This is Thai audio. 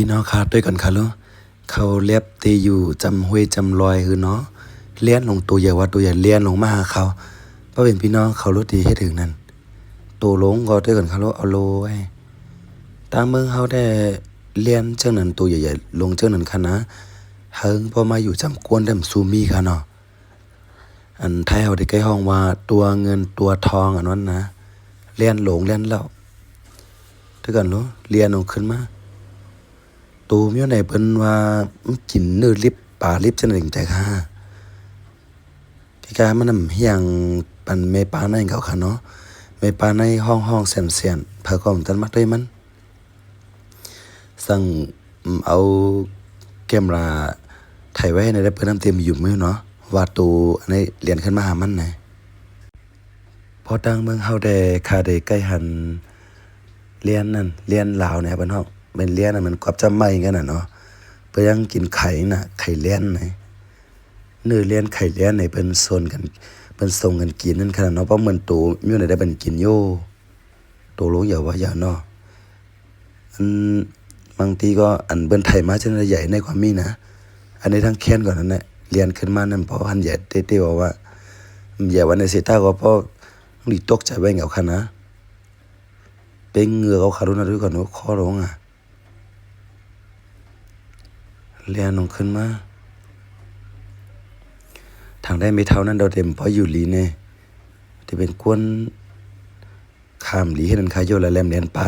พี่น้องคะด้วยกันค่ะลูกเขาเล็บตีอยู่จำห้วยจำลอยคือเนาะเลี้ยนลงตัวอย่าว่าตัวอย่เลี้ยนลงมาหาเขาเพราะเป็นพี่น้องเขารู้ดีให้ถึงนั่นตัวลงก็ด้วยกันค่ะลูกเอาโลไว้ตามเมืองเขาได้เลี้ยนเจ้านั้นตัวใหญ่ๆลงเจ้านั้นค่ะนะเฮิงพอมาอยู่จำกวนได้มซูมีค่ะเนาะอันไทยเขาได้ใกล้ห้องว่าตัวเงินตัวทองอันนั้นนะเลี้ยนหลงเลี้ยนเหล่าด้วยกันลูกเลี้ยนลงขึ้นมา ตูมอยู่ไหนเพิ่นว่ามันกินเนื้อลิบปลาลิบจังได๋จังใจค่ะพี่กามันนำเฮียงปันเมปาในเขาค่ะเนาะเมปาในห้องห้องแสนๆเพิ่นก็ตันมักด้วยมัน สั่งเอาแกมราถ่ายไว้ในได้เพิ่นนำเต็มอยู่มือเนาะว่าตูอันนี้เรียนขึ้นมาหามันนะพอดังเมืองเฮาได้คาได้ใกล้หันเรียนนั่นเรียนลาวเนี่ยเพิ่นเฮา เป็นเรียนน่ะมันกอบจำไม่กันน่ะเนาะเพิ่นยังกินไข่น่ะไข่เลี้ยนน่ะเนื้อเลี้ยนไข่เลี้ยนนี่เพิ่นซนกันเพิ่นส่งกันกินนั่นขนาดเนาะเพราะเหมือนตูอยู่ไหนได้เพิ่นกินโยโตรู้อย่าว่าอย่าเนาะอันบางทีก็อันเบิ่นไทยมาจังใหญ่ในความมีนะอันนี้ทั้งแค้นก่อนนั่นแหละเรียนขึ้นมานั่นเพราะหันใหญ่เต้ๆบอกว่าอย่ว่าในเสตาก็เพราะหลีตกใจไว้เหงาคันนะเป็นเหงือเขาคารุณาด้วยก่อนว่าข้อร้องอะ เรียนลงขึ้นมาทางได้ไม่เท่านั้นเราเต็มเพราะอยู่ลีเน่ที่เป็นกวนข้ามลีให้นันคายโยและแลมเรียนไป